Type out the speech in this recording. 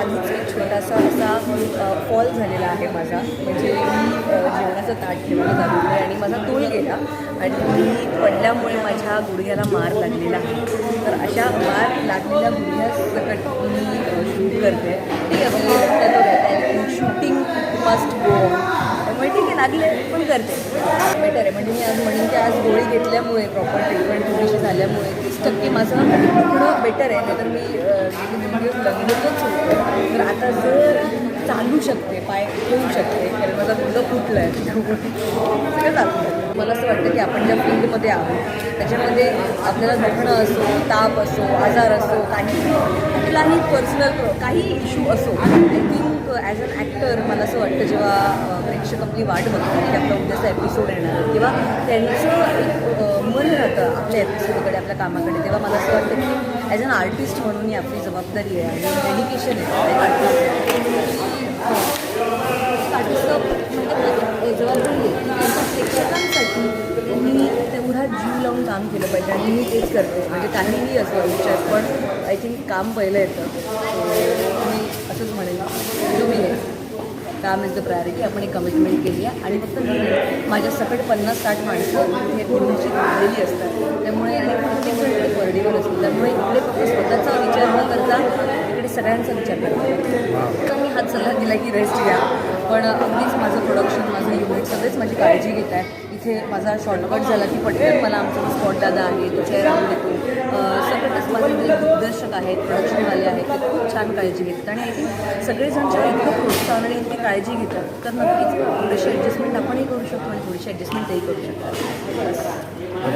अतिशय एक छोटासा असा फॉल झालेला आहे माझा. म्हणजे मी जेवणाचं ताट ठेवायला चालू आहे आणि माझा तोल गेला आणि मी पडल्यामुळे माझ्या गुडघ्याला मार लागलेला आहे. तर अशा मार लागलेल्या गुडघ्यासकट मी शूट करते. ठीक आहे म्हणजे शूटिंग मस्ट गो त्यामुळे ठीक आहे लागले पण करते. बेटर आहे. म्हणजे मी आज म्हणेन की आज गोळी घेतल्यामुळे प्रॉपर ट्रीटमेंट झाल्यामुळे तीस टक्के माझं थोडं बेटर आहे. नाहीतर मी अ, गेले लग्नच तर आता जर चालू शकते पाय होऊ शकते कारण माझा मुलगा फुटला आहे सगळं चालू मला असं वाटतं की आपण ज्या फील्डमध्ये आहोत त्याच्यामध्ये आपल्याला दुखणं असो ताप असो आजार असो काही कुठलाही पर्सनल काही इश्यू असो I think as an actor वाटतं जेव्हा प्रेक्षक आपली वाट बघतात की आपला उद्याचा एपिसोड येणार आहे, त्यांचं एक मन राहतं आपल्या एपिसोडकडे आपल्या कामाकडे. तेव्हा मला असं वाटतं की ॲज अन आर्टिस्ट म्हणून ही आपली जबाबदारी आहे आणि डेडिकेशन आहे. आर्टिस्ट म्हणजे जबाबदारी आहे. त्यांच्या प्रेक्षकांसाठी त्यांनी तेवढा जीव लावून काम केलं पाहिजे आणि मी तेच करते. म्हणजे काहीही असं विचार पण आय थिंक काम पहिलं येतं. मी असंच म्हणेन. काम इज द प्रायोरिटी आपण एक कमिटमेंट केली आहे. आणि फक्त माझ्या सकट पन्नास साठ माणसं हे पूर्णची घडलेली असतात. त्यामुळे आणि प्रत्येक जण इकडे परडीवर असतो त्यामुळे इकडे फक्त स्वतःचा विचार न करता इकडे सगळ्यांचा विचार करतो. मी हाच सल्ला दिला की रेस्ट घ्या. पण अगदीच माझं प्रोडक्शन माझं युनिट सगळेच माझी काळजी घेत आहे. इथे माझा शॉर्टकट झाला की पटकन मला आमचा स्पॉट दादा आहे तो चेहरा देतो सकटच माझं म्हणजे माझे दिग्दर्शक आहेत प्रोडक्शनवाले आहेत ते खूप छान काळजी घेतात. आणि आय थिंक सगळेजण जेव्हा इतकं प्रोत्साहन आणि इतकी काळजी घेतात तर नक्कीच थोडीशी ॲडजस्टमेंट आपणही करू शकतो आणि थोडीशी ॲडजस्टमेंट तेही करू शकतात